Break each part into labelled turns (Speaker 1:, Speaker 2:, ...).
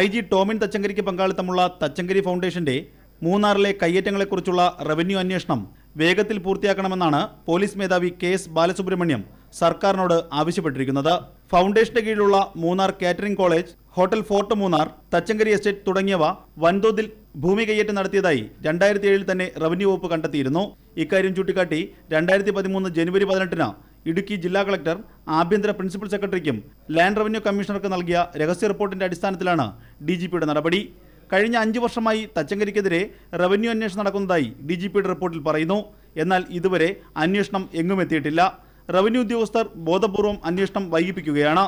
Speaker 1: I G Tomin തച്ചങ്കരിക്ക് പങ്കാളിത്തമുള്ള തച്ചങ്കരി ഫൗണ്ടേഷന്റെ മൂന്നാറിലെ കയ്യേറ്റങ്ങളെക്കുറിച്ചുള്ള റവന്യൂ അന്വേഷണം വേഗത്തിൽ പൂർത്തിയാക്കണമെന്നാണ് പോലീസ് മേധാവി കെ എസ് ബാലസുബ്രഹ്മണ്യം സർക്കാരിനോട് ആവശ്യപ്പെട്ടിരിക്കുന്നത് ഫൗണ്ടേഷന്റെ കീഴിലുള്ള Munnar catering college hotel fort Munnar Thachankary estate തുടങ്ങിയവ വൻതോതിൽ ഭൂമി കയ്യേറ്റം നടത്തിയതായി രണ്ടായിരത്തി ഏഴിൽ തന്നെ റവന്യൂ വകുപ്പ് കണ്ടെത്തിയിരുന്നു ഇക്കാര്യം ചൂണ്ടിക്കാട്ടി രണ്ടായിരത്തി പതിമൂന്ന് ജനുവരി പതിനെട്ടിന് ഇടുക്കി ജില്ലാ കളക്ടർ ആഭ്യന്തര പ്രിൻസിപ്പൽ സെക്രട്ടറിക്കും ലാൻഡ് റവന്യൂ കമ്മീഷണർക്ക് നൽകിയ രഹസ്യ റിപ്പോർട്ടിന്റെ അടിസ്ഥാനത്തിലാണ് ഡി നടപടി കഴിഞ്ഞ അഞ്ച് വർഷമായി തച്ചങ്കരിക്കെതിരെ റവന്യൂ അന്വേഷണം നടക്കുന്നതായി ഡി ജി പിയുടെ റിപ്പോർട്ടിൽ പറയുന്നു എന്നാൽ ഇതുവരെ അന്വേഷണം എങ്ങും എത്തിയിട്ടില്ല റവന്യൂ ഉദ്യോഗസ്ഥർ ബോധപൂർവം അന്വേഷണം വൈകിപ്പിക്കുകയാണ്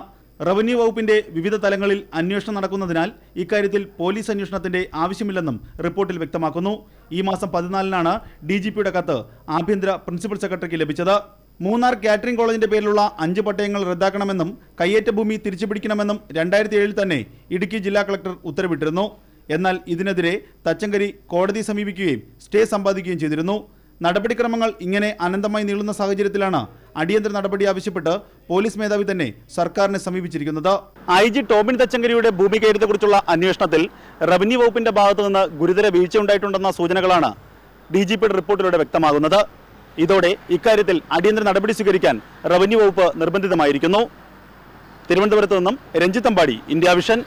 Speaker 1: റവന്യൂ വകുപ്പിന്റെ വിവിധ തലങ്ങളിൽ അന്വേഷണം നടക്കുന്നതിനാൽ ഇക്കാര്യത്തിൽ പോലീസ് അന്വേഷണത്തിന്റെ ആവശ്യമില്ലെന്നും റിപ്പോർട്ടിൽ വ്യക്തമാക്കുന്നു ഈ മാസം പതിനാലിനാണ് ഡി കത്ത് ആഭ്യന്തര പ്രിൻസിപ്പൽ സെക്രട്ടറിക്ക് ലഭിച്ചത് മൂന്നാർ കാറ്ററിംഗ് കോളേജിന്റെ പേരിലുള്ള അഞ്ച് പട്ടയങ്ങൾ റദ്ദാക്കണമെന്നും കയ്യേറ്റ ഭൂമി തിരിച്ചു പിടിക്കണമെന്നും രണ്ടായിരത്തി ഏഴിൽ തന്നെ ഇടുക്കി ജില്ലാ കളക്ടർ ഉത്തരവിട്ടിരുന്നു എന്നാൽ ഇതിനെതിരെ തച്ചങ്കരി കോടതി സമീപിക്കുകയും സ്റ്റേ സമ്പാദിക്കുകയും ചെയ്തിരുന്നു നടപടിക്രമങ്ങൾ ഇങ്ങനെ അനന്തമായി നീളുന്ന സാഹചര്യത്തിലാണ് അടിയന്തര നടപടി ആവശ്യപ്പെട്ട് പോലീസ് മേധാവി തന്നെ സർക്കാരിനെ സമീപിച്ചിരിക്കുന്നത്
Speaker 2: ഐ ജി ടോമിൻ തച്ചങ്കരിയുടെ ഭൂമി കയറ്റത്തെക്കുറിച്ചുള്ള അന്വേഷണത്തിൽ റവന്യൂ വകുപ്പിന്റെ ഭാഗത്തുനിന്ന് ഗുരുതര വീഴ്ചയുണ്ടായിട്ടുണ്ടെന്ന സൂചനകളാണ് ഡി ജി പിയുടെ റിപ്പോർട്ടിലൂടെ വ്യക്തമാകുന്നത് ഇതോടെ ഇക്കാര്യത്തിൽ അടിയന്തര നടപടി സ്വീകരിക്കാൻ റവന്യൂ വകുപ്പ് നിർബന്ധിതമായിരിക്കുന്നു തിരുവനന്തപുരത്ത് നിന്നും രഞ്ജിത്തമ്പാടി ഇന്ത്യ വിഷൻ